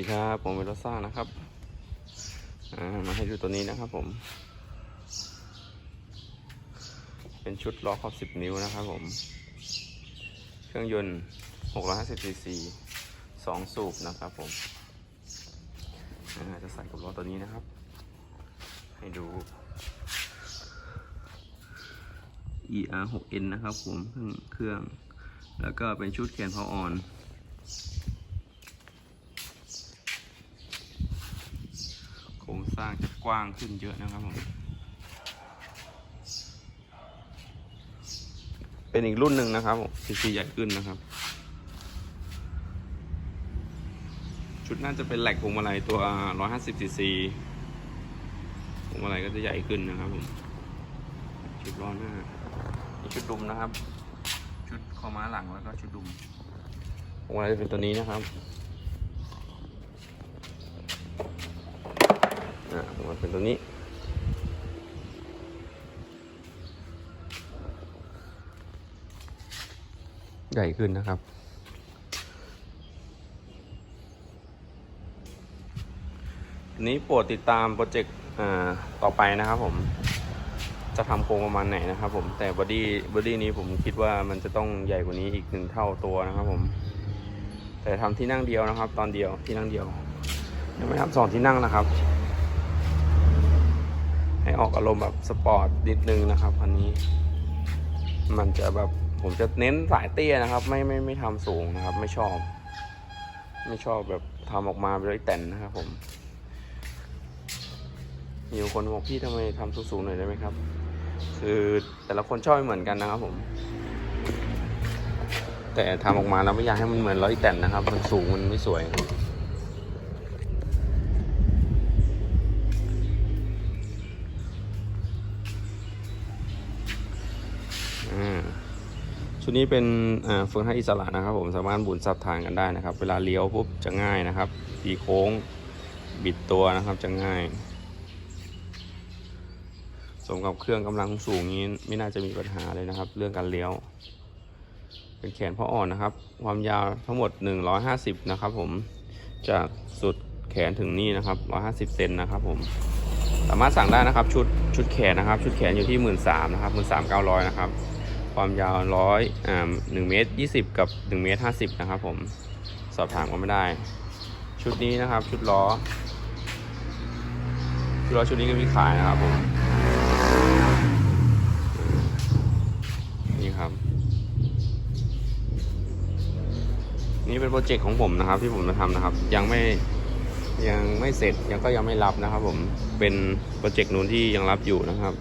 ดีครับ ผมเวลซ่านะครับมาให้ดูตัวนี้นะครับผม เป็นชุดล้อขอบ 10 นิ้วนะครับผม เครื่องยนต์ 650 cc 2 สูบนะครับผมจะใส่กับล้อตัวนี้นะครับ ให้ดู ER 6N นะครับผมเครื่องเครื่องแล้วก็เป็นชุดแขนพออ่อน โครง สร้างจะกว้างขึ้นเยอะนะครับผม เป็นอีกรุ่นหนึ่งนะครับผมซีซีใหญ่ขึ้นนะครับ ชุดน่าจะเป็นแหลกพวงมาลัยตัว 150ซีซีพวงมาลัยก็จะใหญ่ขึ้นนะครับผม ชุดล้อหน้านี่ชุดดุมนะครับ ชุดคอม้าหลังแล้วก็ชุดดุมพวงมาลัยจะเป็นตัวนี้นะครับ เป็นตัวนี้ ใหญ่ขึ้นนะครับ นี้โปรดติดตามโปรเจกต์ต่อไปนะครับผมจะทำโครงประมาณไหนนะครับผมแต่บอดี้บอดี้นี้ผมคิดว่ามันจะต้องใหญ่กว่านี้อีกหนึ่งเท่าตัวนะครับผม แต่ทำที่นั่งเดียวนะครับ ตอนเดียวที่นั่งเดียว ยังไม่ทำสองที่นั่งนะครับ ให้ออกอารมณ์แบบสปอร์ตนิดนึงนะครับคันนี้ มันจะแบบผมจะเน้นสายเตี้ยนะครับ ไม่ไม่ไม่ทำสูงนะครับ ไม่ชอบ ไม่ชอบแบบทำออกมาเป็นไรแต่นนะครับ ผมมีคนบอกพี่ทำไมทำสูงๆหน่อยได้ไหมครับ คือแต่ละคนชอบไม่เหมือนกันนะครับผม แต่ทำออกมาแล้วไม่อยากให้มันเหมือนร้อยแต่นนะครับ มันสูงมันไม่สวยครับ ชุดนี้เป็นเฟืองให้อิสระนะครับ ผมสามารถบุนซับทางกันได้นะครับ เวลาเลี้ยวปุ๊บจะง่ายนะครับตีโค้งบิดตัวนะครับจะง่ายสมกับเครื่องกำลังสูงนี้ไม่น่าจะมีปัญหาเลยนะครับ เรื่องการเลี้ยว เป็นแขนพ่ออ่อนนะครับ ความยาวทั้งหมด 150 นะครับ ผมจากสุดแขนถึงนี่นะครับ 150 เซนนะครับ ผมสามารถสั่งได้นะครับชุดชุดแขนนะครับ ชุดแขนอยู่ที่ 1 3ื่นนะครับหมื่นสามเก้าร้อยนะครับ ความยาวร้อยอ่าหนึ่งเมตรยี่สิบกับหนึ่งเมตรห้าสิบนะครับผมสอบถามก็ไม่ได้ ชุดนี้นะครับ ชุดล้อ ชุดล้อชุดนี้ก็มีขายนะครับผมนี่ครับ นี่เป็นโปรเจกต์ของผมนะครับ ที่ผมจะทำนะครับ ยังไม่ยังไม่เสร็จยังก็ยังไม่รับนะครับ ผมเป็นโปรเจกต์นู้นที่ยังรับอยู่นะครับ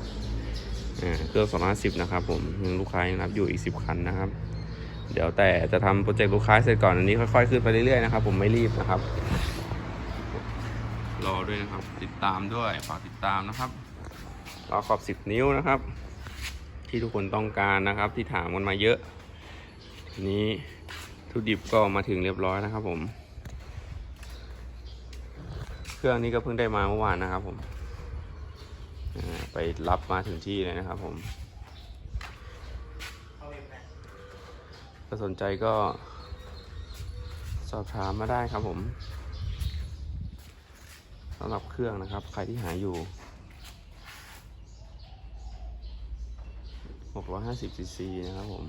เครื่อง250 นะครับผมยังลูกค้ายังรับอยู่อีก 10 คันนะครับ เดี๋ยวแต่จะทำโปรเจกต์ลูกค้าเสร็จก่อนอันนี้ค่อยๆขึ้นไปเรื่อยๆนะครับ ผมไม่รีบนะครับ รอด้วยนะครับ ติดตามด้วยฝากติดตามนะครับรอขอบ 10 นิ้วนะครับ ที่ทุกคนต้องการนะครับ ที่ถามกันมาเยอะทีนี้ทุดิบก็มาถึงเรียบร้อยนะครับผม เครื่องนี้ก็เพิ่งได้มาเมื่อวานนะครับผม ไปรับมาถึงที่เลยนะครับผมถ้าสนใจก็สอบถามมาได้ครับผมสำหรับเครื่องนะครับ ใครที่หาอยู่ 650 cc นะครับผม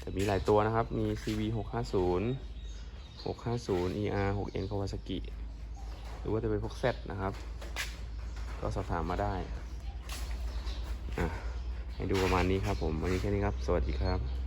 แต่มีหลายตัวนะครับ มี CV 650 650 ER 6N Kawasaki หรือว่าจะเป็นพวกเซตนะครับ ก็สอบถามมาได้อะให้ดูประมาณนี้ครับผม วันนี้แค่นี้ครับ สวัสดีครับ